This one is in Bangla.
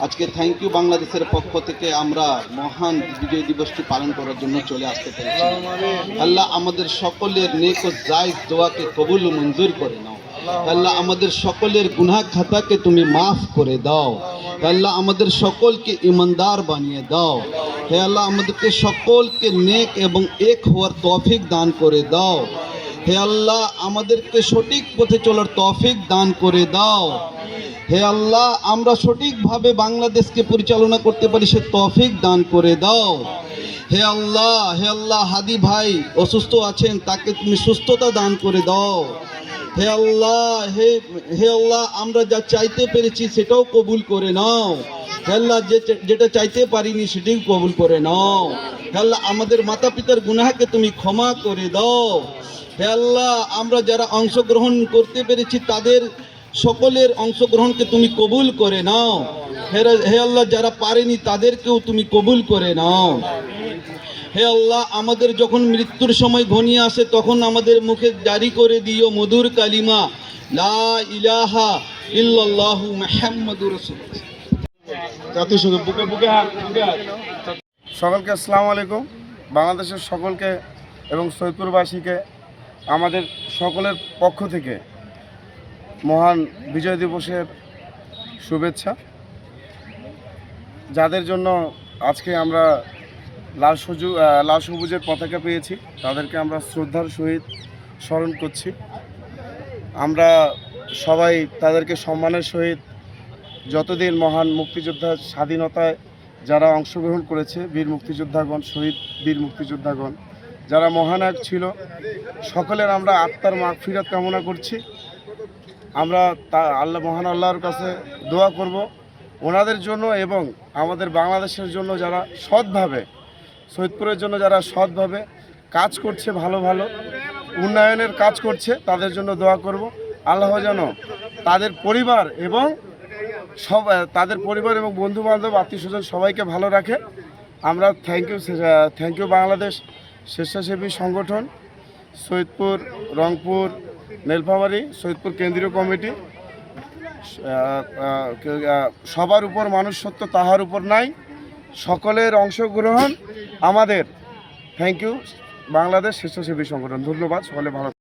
আজকে থ্যাংক ইউ বাংলাদেশের পক্ষ থেকে আমরা মহান বিজয় দিবসটি পালন করার জন্য চলে আসতে পেরেছি। আল্লাহ আমাদের সকলের নেক ও দোয়াকে কবুল মঞ্জুর করে নাও। আল্লাহ আমাদের সকলের গুনাহ খাতাকে তুমি মাফ করে দাও। আল্লাহ আমাদের সকলকে ইমানদার বানিয়ে দাও। হে আল্লাহ আমাদেরকে সকলকে নেক এবং এক হওয়ার তৌফিক দান করে দাও। হে আল্লাহ আমাদেরকে সঠিক পথে চলার তৌফিক দান করে দাও। হে আল্লাহ, আমরা সঠিকভাবে বাংলাদেশকে পরিচালনা করতে পারি, সে তৌফিক দান করে দাও। হে আল্লাহ হে আল্লাহ, হাদি ভাই অসুস্থ আছেন, তাকে তুমি সুস্থতা দান করে দাও। হে আল্লাহ, হে হে আল্লাহ, আমরা যা চাইতে পেরেছি সেটাও কবুল করে নাও। হে আল্লাহ, যে যেটা চাইতে পারিনি সেটাই কবুল করে নাও। হে আল্লাহ, আমাদের মাতা পিতার গুনাহকে তুমি ক্ষমা করে দাও। হে আল্লাহ, আমরা যারা অংশগ্রহণ করতে পেরেছি তাদের সকলের অংশগ্রহণকে তুমি কবুল করে নাও। হে আল্লাহ, যারা পারেনি তাদেরকেও তুমি কবুল করে নাও। হে আল্লাহ, আমাদের যখন মৃত্যুর সময় ঘনিয়ে আসে, তখন আমাদের মুখে জারি করে দিও মধুর কালিমা, লা ইলাহা ইল্লাল্লাহু মুহাম্মাদুর রাসূলুল্লাহ। সকলকে আসসালামু আলাইকুম। বাংলাদেশের সকলকে এবং সৈয়দপুরবাসীকে, আমাদের সকলের পক্ষ থেকে মহান বিজয় দিবসের শুভেচ্ছা। যাদের জন্য আজকে আমরা লাল সজু লাল সবুজের পতাকা পেয়েছি, তাদেরকে আমরা শ্রদ্ধার সহিত স্মরণ করছি। আমরা সবাই তাদেরকে সম্মানের সহিত যতদিন মহান মুক্তিযোদ্ধার স্বাধীনতায় যারা অংশগ্রহণ করেছে, বীর মুক্তিযোদ্ধাগণ শহীদ বীর মুক্তিযোদ্ধাগণ, যারা মহানায়ক ছিল, সকলের আমরা আত্মার মাগফিরাত কামনা করছি। আমরা তা আল্লাহ মহান আল্লাহর কাছে দোয়া করব। ওনাদের জন্য এবং আমাদের বাংলাদেশের জন্য যারা সৎভাবে, সৈয়দপুরের জন্য যারা সৎভাবে কাজ করছে ভালো ভালো, উন্নয়নের কাজ করছে, তাদের জন্য দোয়া করব। আল্লাহ যেন তাদের পরিবার এবং সব, তাদের পরিবার এবং বন্ধু বান্ধব আত্মীয় স্বজন সবাইকে ভালো রাখে। আমরা thank you thank you Bangladesh স্বেচ্ছাসেবী সংগঠন, সৈয়দপুর, রংপুর নীলফামারী সৈয়দপুর কেন্দ্রীয় কমিটি সবার উপর মানুষ সত্য তাহার উপর নাই, সকলের অংশগ্রহণ আমাদের। থ্যাংক ইউ বাংলাদেশ স্বেচ্ছাসেবী সংগঠন। ধন্যবাদ, সকলে ভালো